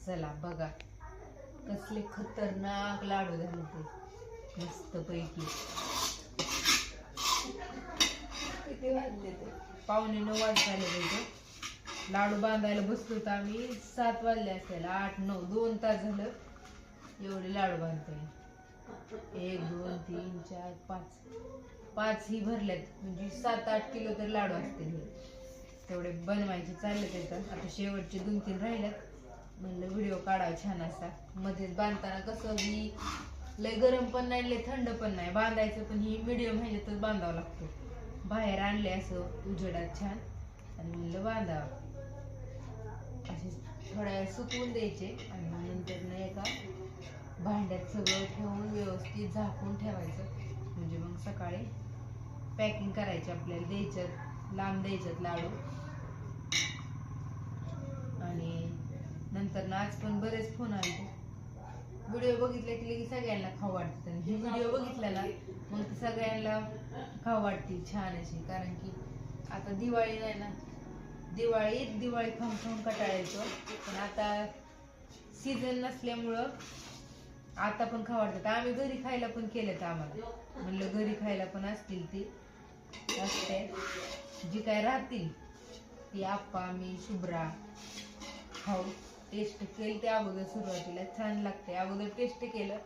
चला बघा. कसले खतरनाक लाडू झाले ते. मस्त पैकी. किती वाजले ते पावणे नऊ वाजता झाले पाहिजे लाडू बांधायला बसलो तर आम्ही. सात वाजले असेल. आठ नऊ दोन तास झालं. एवढे लाडू बांधतोय. एक दोन तीन चार पाच. पाच ही भरल्यात. म्हणजे सात आठ किलो तर लाडू असतील. हे तेवढे बनवायचे चालले त्याचं आता शेवटचे दोन तीन राहिल्यात. म्हणलं व्हिडिओ काढावा छान असा. मध्येच बांधताना कसं मी लय गरम पण नाही लय थंड पण नाही. बांधायचं पण ही मिडियम ह्याच्यातच बांधावं लागतो. बाहेर आणले असं उजेडात छान. आणि म्हणलं बांधावं. असे थोड्या वेळ सुकवून द्यायचे आणि नंतर नाही एका भांड्यात सगळं ठेवून व्यवस्थित झाकून ठेवायचं. म्हणजे मग सकाळी पॅकिंग करायची आपल्याला द्यायच्यात लांब द्यायच्यात लाडू आणि नंतर ना आज पण बरेच फोन आले. व्हिडिओ बघितले की लगेच सगळ्यांना खाऊ वाटतं. हे व्हिडिओ बघितला ना मग सगळ्यांना खाऊ वाटते छान अशी. कारण की आता दिवाळी नाही ना. दिवाळीत दिवाळी खाऊन खाऊन कटाळायचो पण आता सीझन नसल्यामुळं आता पण खाऊ वाटतात आम्ही घरी खायला पण केलं आम्हाला. म्हणलं घरी खायला पण असतील ती. असते. जी काय राहतील ती आप्पा मी शुभ्रा खाऊ. टेस्ट केली ते अगोदर सुरुवातीला. छान लागते अगोदर टेस्ट केलं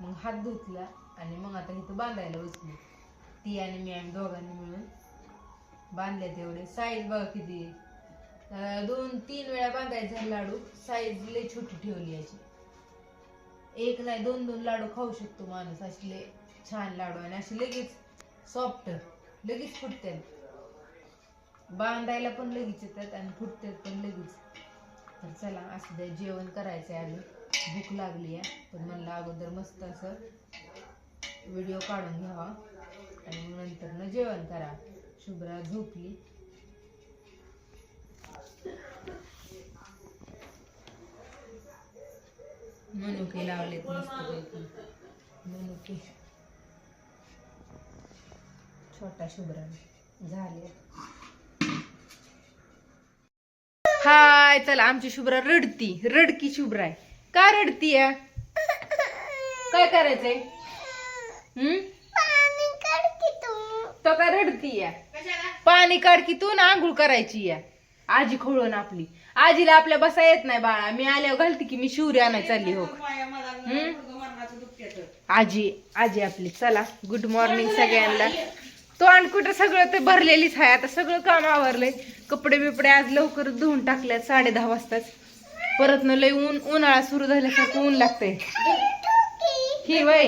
मग हात धुतला आणि मग आता इथं बांधायला बसली. ती आणि मी आम्ही दोघांनी मिळून बांधल्या तेवढे साईज बघा किती दोन तीन वेळा बांधायचा लाडू. साईज लय छोटी ठेवली याची. एक नाही दोन दोन लाडू खाऊ शकतो माणूस. असले छान लाडू आणि असे लगेच सॉफ्ट लगेच फुटतात बांधायला पण लगेच येतात आणि फुटतात पण लगेच. तर चला असं द्या जेवण करायचं आहे अजून. भूक लागली आहे. पण म्हणलं अगोदर मस्त असं व्हिडिओ काढून घ्यावा. आणि नंतर न जेवण करा. शुभ्रा झोपली. मनुके लावलेत मस्त मनुके. छोटा शुभ्रा. झाले. हाय चला आमची शुभ्रा रडती. रडकी शुभ्रा आहे. का रडती या काय करायचंय? हम्म? तो. का रडती या पाणी काढ की तू ना आंघोळ करायची या आजी खोळून आपली. आजीला आपल्या बसा येत नाही बाळा. मी आल्यावर घालते की मी शिवरी आणाय चालली हो. हम्म? आजी आजी आपली. चला गुड मॉर्निंग सगळ्यांना. तो आणि सगळं ते भरलेलीच आहे. आता सगळं काम आवरलंय. कपडे बिपडे आज लवकर धुवून टाकल्यात साडे दहा वाजताच. परत न लय ऊन उन्हाळा सुरू झाल्यासारखं ऊन लागतंय. ही वय.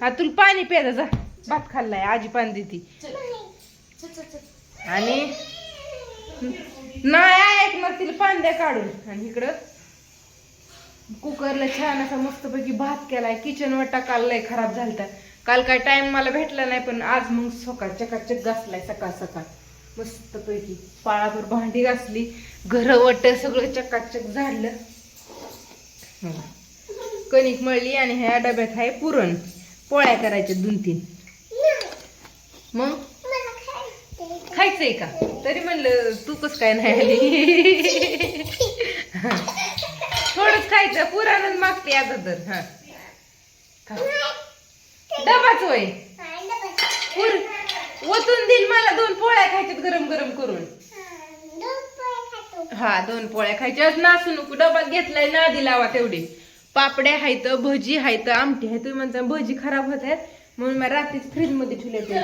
हा तुला पाणी प्यायचं जा भात खाल्लाय आजी पाणी देते. आणि? नाही ऐकणार तिला पांद्या काढून. आणि इकडं? कुकरला छान असा मस्तपैकी भात केलाय. किचन वटा काल खराब झालता. काल काय टाइम मला भेटला नाही पण आज मग सकाळ चकाचक घासलाय सकाळ सकाळ. मस्तपैकी पाळाभर भांडी घासली घर वट सगळं चकाचक झाडलं कणिक मळली आणि ह्या डब्यात आहे पुरण. पोळ्या करायच्या दोन तीन. मग? खायचंय का? तरी म्हणलं तू कस काय नाही आली? थोडंच खायचं पुराणच मागते आता तर हा. खा. डबाच होय पुर ओतून देईल मला. दोन पोळ्या खायच्यात गरम गरम करून. हा दोन पोळ्या खायच्या. नासू नको. डबा घेतलाय नादी लावा तेवढे. पापड्या आहेत भजी आहेत आमटी आहे तुम्ही म्हणता भजी खराब होत आहेत. म्हणून मी रात्रीच फ्रीजमध्ये ठेवले ते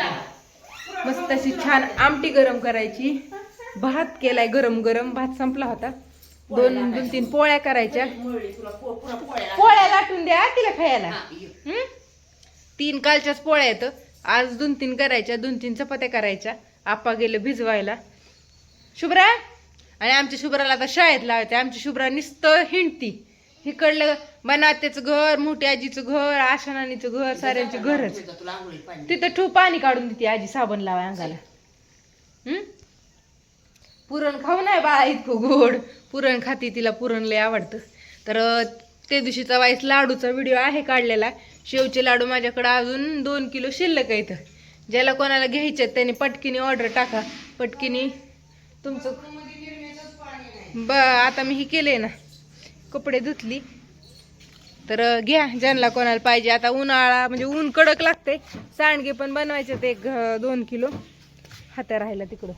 मस्त अशी छान आमटी गरम करायची. भात केलाय गरम गरम. भात संपला होता. दोन दोन तीन पोळ्या करायच्या. पोळ्या लाटून द्या तिला खायला. हं? तीन कालच्याच पोळ्या येतं आज दोन तीन करायच्या दोन तीन चपात्या करायच्या. आप्पा गेलं भिजवायला. शुभ्रा? आणि आमच्या शुभ्राला आता शाळेत लावायचं आमची शुभ्रा नुसतं हिंडती. इकडलं बनात्याचं घर मोठी आजीचं घर आशानानीचं घर साऱ्यांचं घरच. तिथं ठू पाणी काढून देते आजी साबण लावा अंगाला. हम्म पुरण खाऊ नाही बाळा इतकं गोड. पुरण खाती तिला पुरण लय आवडतं. तर अं, त्या दिवशीचा वाईस लाडूचा व्हिडिओ आहे काढलेला. शेवचे लाडू माझ्याकडं अजून दोन किलो शिल्लक आहेत. ज्याला कोणाला घ्यायचे आहेत त्यांनी पटकिनी ऑर्डर टाका. पटकिनी तुमचं ब आता मी ही केले ना कपडे धुतली. तर घ्या ज्यांना कोणाला पाहिजे. आता उन्हाळा म्हणजे ऊन कडक लागते सांडगे पण बनवायचे ते एक दोन किलो. हाता राहिला तिकडं.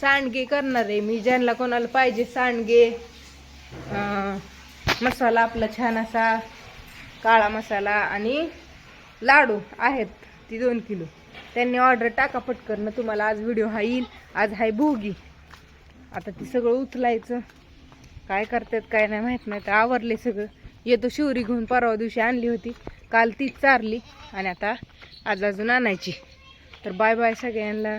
सांडगे करणार आहे मी. ज्यांना कोणाला पाहिजे सांडगे मसाला आपला छान असा काळा मसाला आणि लाडू आहेत ती दोन किलो. त्यांनी ऑर्डर टाका पटकन तुम्हाला आज व्हिडिओ हा येईल आज हाय भोगी. आता ती सगळं उचलायचं. काय करतात काय नाही माहीत नाही तर आवरले सगळं. येतो शिवरी घेऊन परवा दिवशी आणली होती. काल तीच चारली आणि आता आज अजून आणायची. तर बाय बाय सगळ्यांना.